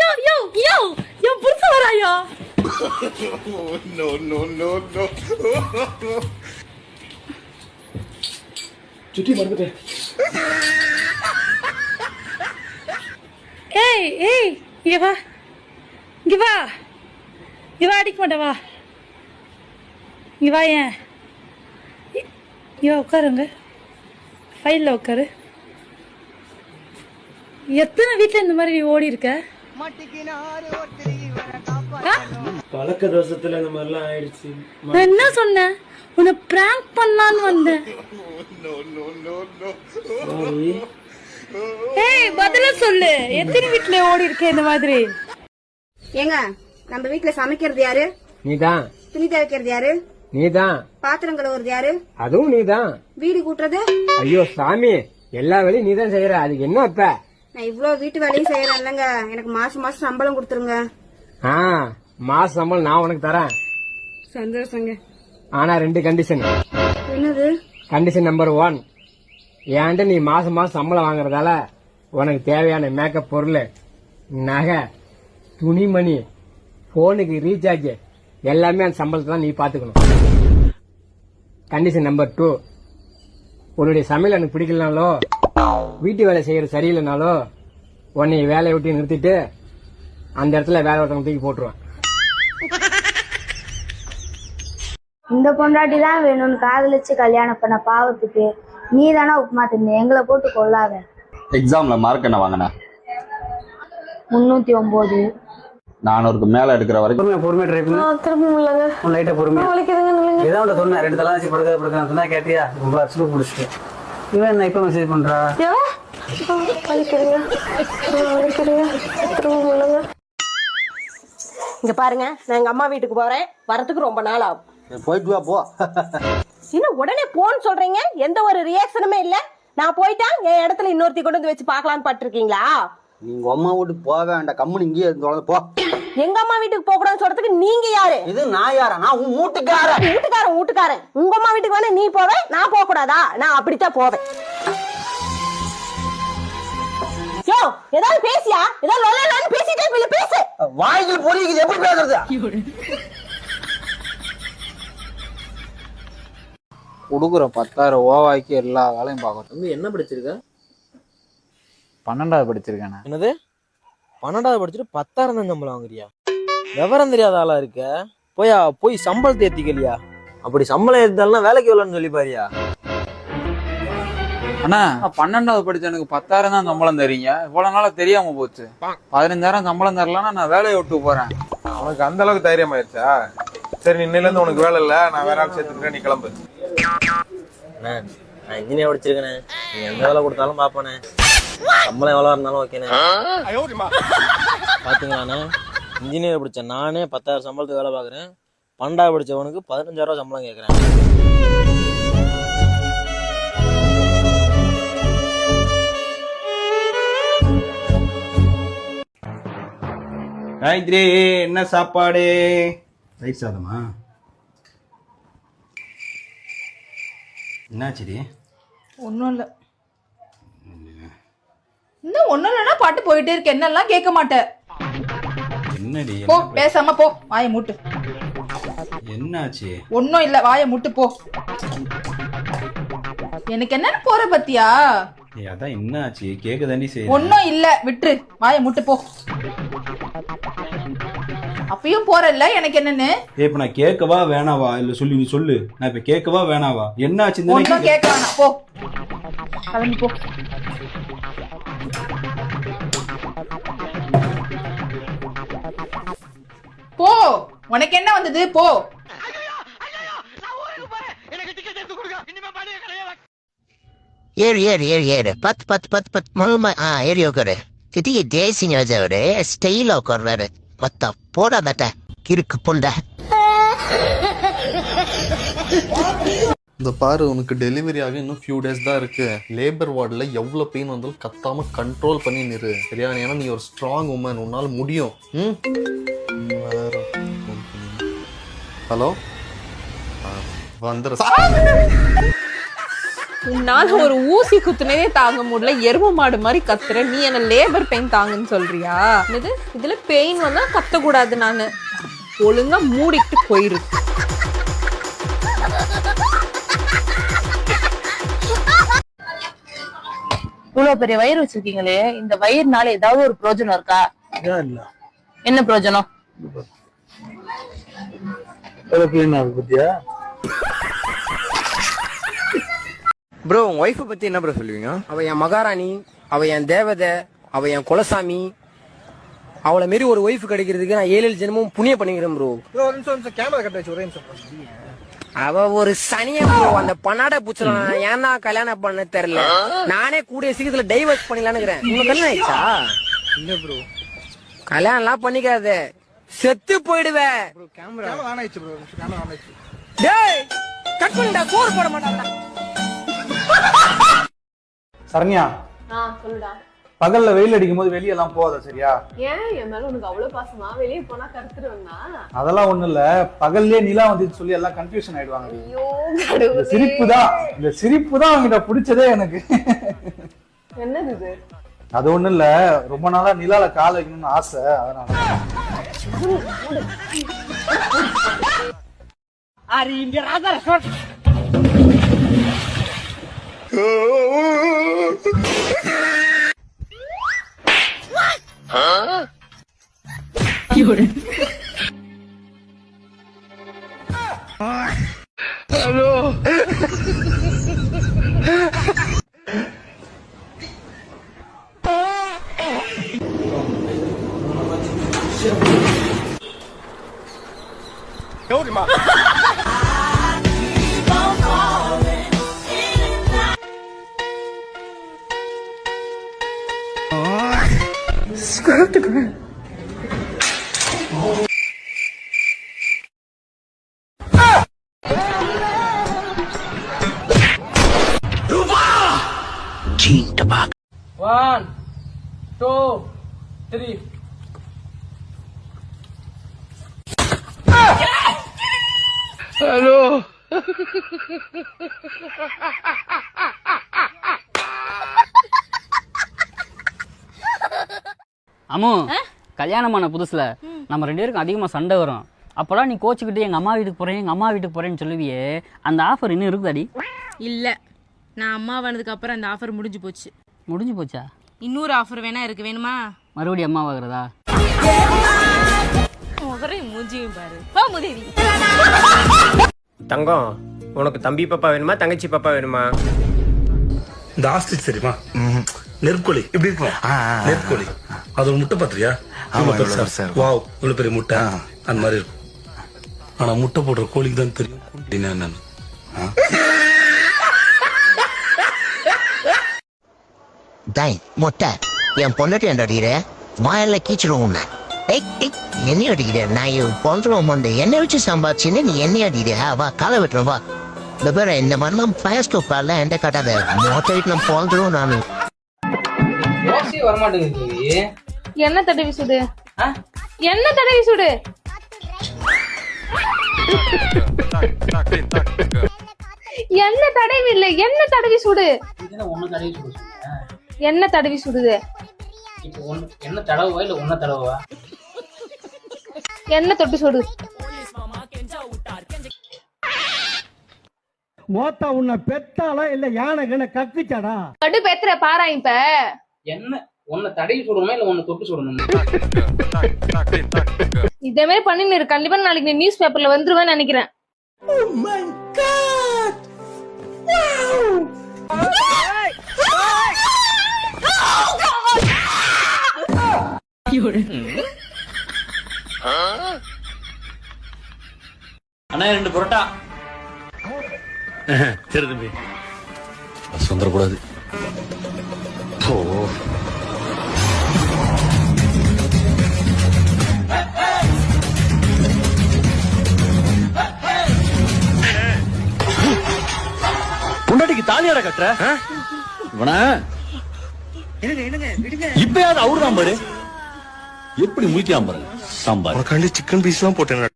யோ யோ யோ என் புருஷன் வராயா? No, no, no, no. சுற்றி மறந்துட்டேன் ஏய் ஏய் இங்க வா. இங்க வா. இங்க வா அடிக்க மாட்டேன் வா. இங்க வா ஏன்? வா உட்காருங்க. ஃபைலில் உட்காரு. எத்தனை வீட்டில் இந்த மாதிரி நீ ஓடி இருக்க? பழக்க தோஷத்துல இந்த மாதிரிலாம் ஆயிடுச்சு. நான் என்ன சொன்னேன்? உன்னை பிராங்க் பண்ணலான்னு வந்தேன். ஏய் பதில சொல்லு. எத்தனை வீட்டுல ஓடி இருக்க இந்த மாதிரி? ஏங்க நம்ம வீட்ல சமைக்கிறது யாரு? நீதான். துணி துவைக்கிறது யாரு? நீதான். பாத்திரம் கழுவுறது யாரு? அதுவும் நீதான். வீடு கூட்டுறது? ஐயோ சாமி. எல்லா வேலையும் நீதான் செய்யற அதுக்கு என்ன இப்ப நான் இவ்ளோ வீட்டு வேலையும் செய்யறேன் இல்லைங்க எனக்கு மாசம் மாசம் சம்பளம் கொடுத்துருங்க. ஆ மாச சம்பளம் நான் உனக்கு தரேன். சந்தோஷங்க. ஆனா ரெண்டு கண்டிஷன் என்னது? கண்டிஷன் நம்பர் ஒன் ஏன்ட்டு நீ மாசம் மாசம் சம்பளம் வாங்குறதால உனக்கு தேவையான மேக்கப் பொருள் நகை துணிமணி போனுக்கு ரீசார்ஜ் எல்லாமே அந்த சம்பளத்தை தான் நீ பாத்துக்கணும். கண்டிஷன் நம்பர் டூ உன்னுடைய சமையல் எனக்கு பிடிக்கலனாலோ வீட்டு வேலை செய்யறது சரியில்லைனாலோ உன்னை வேலையை விட்டு நிறுத்திட்டு அந்த இடத்துல வேலை ஒருத்தவங்க தூக்கி போட்டுருவேன். இந்த பொண்டாட்டி தான் வேணும்னு காதலிச்சு கல்யாணம் பண்ண பாவத்துக்கு நீ தானே உப்புமா தின்னு? எங்களை போட்டு கொள்ளாத. எக்ஸாம்ல மார்க் என்ன வாங்கின? முன்னூத்தி ஒன்பது. நானூறுக்கு மேல எடுக்கிற வரைக்கும் பொறுமையா பொறுமையா ட்ரை பண்ணு. திரும்ப முடியலங்க உன் லைட்டா பொறுமையா. வலிக்குதுங்க ஏதோ ஒன்று சொன்னேன் ரெண்டு தலை வச்சு படுக்க படுக்க சொன்னா கேட்டியா? ரொம்ப அச்சுக்கு பிடிச்சிட்டு. இவன் என்ன இப்ப மெசேஜ் முடியலங்க இங்க பாருங்க நான் எங்க அம்மா வீட்டுக்கு போறேன். வரதுக்கு ரொம்ப நாள் ஆகும். போயிட்டு வா போ. இன்னும் உடனே போன்னு சொல்றீங்க? எந்த ஒரு ரியாக்ஷனுமே இல்ல. நான் போயிட்டா என் இடத்துல இன்னொருத்தி கொண்டு வந்து வச்சு பார்க்கலான்னு பட்டிருக்கீங்களா? நீங்க அம்மா வீட்டுக்கு போக வேண்டாம். கம்முனு இங்கேயே இருந்து போ. எங்க அம்மா வீட்டுக்கு போக கூடாதுன்னு சொல்றதுக்கு நீங்க யாரு? இது நான் யாரா? நான் உன் வீட்டுக்காரன். வீட்டுக்காரன் வீட்டுக்காரன். உங்க அம்மா வீட்டுக்கு வேணா நீ போவே நான் போக கூடாதா? நான் அப்படித்தான் போவேன். யோ ஏதாவது பேசியா? ஏதாவது லொல்லன்னு பேசிட்டே இல்ல பேசு. வாய்க்கு பொறிக்குது எப்படி பேசுறது? கொடுக்குற பத்தாயிரம் ஓவாய்க்கு எல்லா வேலையும் பார்க்கணும். தம்பி என்ன படிச்சிருக்க? பன்னெண்டாவது படிச்சிருக்கேன் நான். என்னது? பன்னெண்டாவது படிச்சுட்டு பத்தாயிரம் தான் சம்பளம் வாங்குறியா? விவரம் தெரியாத ஆளா இருக்க? போயா போய் சம்பளத்தை ஏத்திக்கலையா? அப்படி சம்பளம் ஏத்தாலும் வேலைக்கு எவ்வளோன்னு சொல்லி பாரியா. அண்ணா பன்னெண்டாவது படிச்ச எனக்கு பத்தாயிரம் தான் சம்பளம் தரீங்க. இவ்வளவு நாளா தெரியாம போச்சு. பதினஞ்சாயிரம் சம்பளம் தரலன்னா நான் வேலையை விட்டு போறேன். உனக்கு அந்த அளவுக்கு தைரியம் ஆயிடுச்சா? சரி இன்னையில இருந்து உனக்கு வேலை இல்ல நான் வேற ஆள் சேர்த்துக்கிறேன் நீ கிளம்பு. அண்ணே நான் இன்ஜினியர் படிச்சிருக்கேனே. நீ எந்த வேலை கொடுத்தாலும் பாப்பனே. சம்பளம் எவ்வளோ இருந்தாலும் ஓகேண்ணே பாத்தீங்களாண்ணே இன்ஜினியர் படிச்ச நானே பத்தாயிரம் சம்பளத்துக்கு வேலை பார்க்குறேன். பன்னெண்டாவது படிச்சவனுக்கு பதினஞ்சாயிரம் ரூபா சம்பளம் கேட்குறேன். காயத்ரி என்ன சாப்பாடு? தயிர் சாதமா? என்னாச்சுடி? ஒன்றும் இல்லை. இன்னும் ஒன்றும் இல்லைன்னா பாட்டு போயிட்டே இருக்க. என்னெல்லாம் கேட்க மாட்டேன் என்னடி போ பேசாம போ. வாயை மூட்டு. என்னாச்சு? ஒன்றும் இல்லை வாயை மூட்டு போ. எனக்கு என்னன்னு போற பத்தியா? ஏய் அதான் என்னாச்சு? கேட்க தாண்டி செய்ய ஒன்றும் இல்லை விட்டுரு. வாயை மூட்டு போ. அப்பயும் போறல்ல எனக்கு என்னன்னு? ஏய் இப்ப நான் கேட்கவா வேணாவா? இல்ல சொல்லி நீ சொல்லு. நான் இப்ப கேட்கவா வேணாவா? என்னாச்சு ஒன்றும் கேட்க வேணாம். போ. கிளம்பி போ. போ. உனக்கு என்ன வந்தது? போ. ஏறு ஏறு ஏறு ஏறு. பத்து பத்து பத்து பத்து முழுமை. ஆ ஏறி உட்காரு திட்டிக்கு ஜெய்சிங் ராஜாவரு ஸ்டைலா உட்கார்றாரு மொத்த போடாதட்ட கிறுக்கு பொண்ட. இந்த பாரு உனக்கு டெலிவரி ஆக இன்னும் ஃபியூ டேஸ் தான் இருக்கு. லேபர் வார்டில் எவ்வளோ பெயின் வந்தாலும் கத்தாம கண்ட்ரோல் பண்ணி நிறு சரியா? ஏன்னா நீ ஒரு ஸ்ட்ராங் உமன் உன்னால முடியும். ம்? ஹலோ வந்துடுற உன்னால ஒரு ஊசி குத்துனதே தாங்க முடியல எரும மாடு மாதிரி கத்துற. நீ என்ன லேபர் பெயின் தாங்கன்னு சொல்றியா? இது இதுல பெயின் வந்தா கத்தக்கூடாது நானு. ஒழுங்கா மூடிட்டு போயிருக்கு இவ்வளவு பெரிய வயிறு வச்சிருக்கீங்களே இந்த வயிறுனால ஏதாவது ஒரு பிரயோஜனம் இருக்கா? இல்ல? என்ன பிரயோஜனம் பத்தியா? ப்ரோ உங்க ஒய்ஃபை பத்தி என்ன ப்ரோ சொல்லுவீங்க? அவ என் மகாராணி அவ என் தேவதை அவ என் குலசாமி அவளை மாரி ஒரு ஒய்ஃப் கிடைக்கிறதுக்கு நான் ஏழு ஏழு ஜென்மமும் புண்ணிய பண்ணிக்கிறேன் ப்ரோ ஒரு நிமிஷம் நிமிஷம் கேமரா கட்ட வச்சு ஒரே நிமிஷம். அவ ஒரு சனிய ப்ரோ அந்த பன்னாட பூச்சல நான் ஏன் தான் கல்யாணம் பண்ண தெரியல. நானே கூடிய சீக்கிரத்துல டைவர்ஸ் இருக்கிறேன். உங்க கல்யாணம் ஆயிடுச்சா? இல்ல ப்ரோ கல்யாணம் எல்லாம் பண்ணிக்காத. செத்து போயிடுவ. கேமரா ஆன் ஆயிடுச்சு ப்ரோ கேமரா ஆன் ஆயிடுச்சு. டேய் கட் பண்ணிட்டா சோறு போட மாட்டாங்க சரண்யா. சொல்லுடா. பகல்ல வெயில் அடிக்கும் போது வெளியே எல்லாம் போகாத சரியா? ஏன்? என் மேல உனக்கு அவ்வளவு பாசமா? வெளியே போனா கருத்துருவா அதெல்லாம் ஒண்ணும் இல்ல. பகல்லே நிலா வந்துச்சு சொல்லி எல்லாம் கன்ஃபியூஷன் ஆயிடுவாங்க. சிரிப்பு தான் இந்த சிரிப்பு தான் அவங்கிட்ட பிடிச்சதே எனக்கு. என்னது இது? அது ஒண்ணும் இல்ல. ரொம்ப நாளா நிலால கால் வைக்கணும்னு ஆசை. அதனால. 有人。Hello。哎我的妈！Screw the ground. One two three Ammu கல்யாணம் பண்ண புதுசுல நம்ம ரெண்டு பேருக்கும் அதிகமா சண்டை வரும். அப்போலாம் நீ கோச்சுக்கிட்டு எங்க அம்மா வீட்டுக்கு போறேன் எங்க அம்மா வீட்டுக்கு போறேன்னு சொல்லுவியே. அந்த ஆஃபர் இன்னும் இருக்குதாடி? இல்ல. நான் அம்மா வந்ததுக்கு அப்புறம் அந்த ஆஃபர் முடிஞ்சு போச்சு. முடிஞ்சு போச்சா? இன்னொரு ஆஃபர் வேணா இருக்கு. வேணுமா? மறுபடியும் அம்மா வாங்குறதா? மூஞ்சியும் பாரு. போ முதேவி. தங்கம் உனக்கு தம்பி பாப்பா வேணுமா தங்கச்சி பாப்பா வேணுமா? இந்த ஆஸ்ட்ரிச் தெரியுமா? நெற்கோழி. எப்படி இருக்கும்? நெற்கோழி. அது ஒரு முட்டை பாத்திரியா? வாவ் இவ்வளவு பெரிய முட்டை. அந்த மாதிரி இருக்கும். ஆனா முட்டை போடுற கோழிக்கு தான் தெரியும் குண்டினா டாய் மொட்டை. என் பொண்டாட்டி என்ன அடிக்கிற? வாயில கீச்சிடும் உன்னை. என்ன அடிக்கிற? நான் என் பொழுதுவோம் வந்து என்ன வச்சு சம்பாதிச்சுன்னு நீ என்ன அடிக்கிற? வா காலை விட்டுரும் வா. இந்த பேர இந்த மாதிரிலாம் பயஸ்கோப் பாடல என்கிட்ட காட்டாத. மொட்டை வீட்டில் நான். யோசியே வரமாட்டேங்குது என்ன தடவி சுடு? என்ன தடவி சுடு? என்ன தடவி இல்ல? என்ன தடவி சுடு? ஒன்னு தடவை சுடு? என்ன தடவி சுடுது? என்ன தடவா இல்ல ஒன்ன தடவா என்ன தொட்டு சுடு? மோத்தா உன்னை பெத்தாளா இல்ல யானை கண்ண கக்குச்சாடா? கடு பேத்துற பாரா இப்ப. என்ன? ஒன்ன தடவி சுடணுமா இல்ல ஒன்னு தொட்டு சுடணுமா? இதே மாதிரி பண்ணின்னு இரு. கண்டிப்பா நாளைக்கு நீ நியூஸ் பேப்பர்ல வந்துருவேன்னு நினைக்கிறேன். அண்ணா ரெண்டு புரோட்டா சரி தம்பி வந்துடக்கூடாது ஓ பொண்டாட்டிக்கு தாலியாட கட்டுற இவன இப்பயாவது அவரு தான் பாரு எப்படி முடிக்காம பாருங்க சாம்பார். சிக்கன் பீஸ் எல்லாம் போட்டேன்.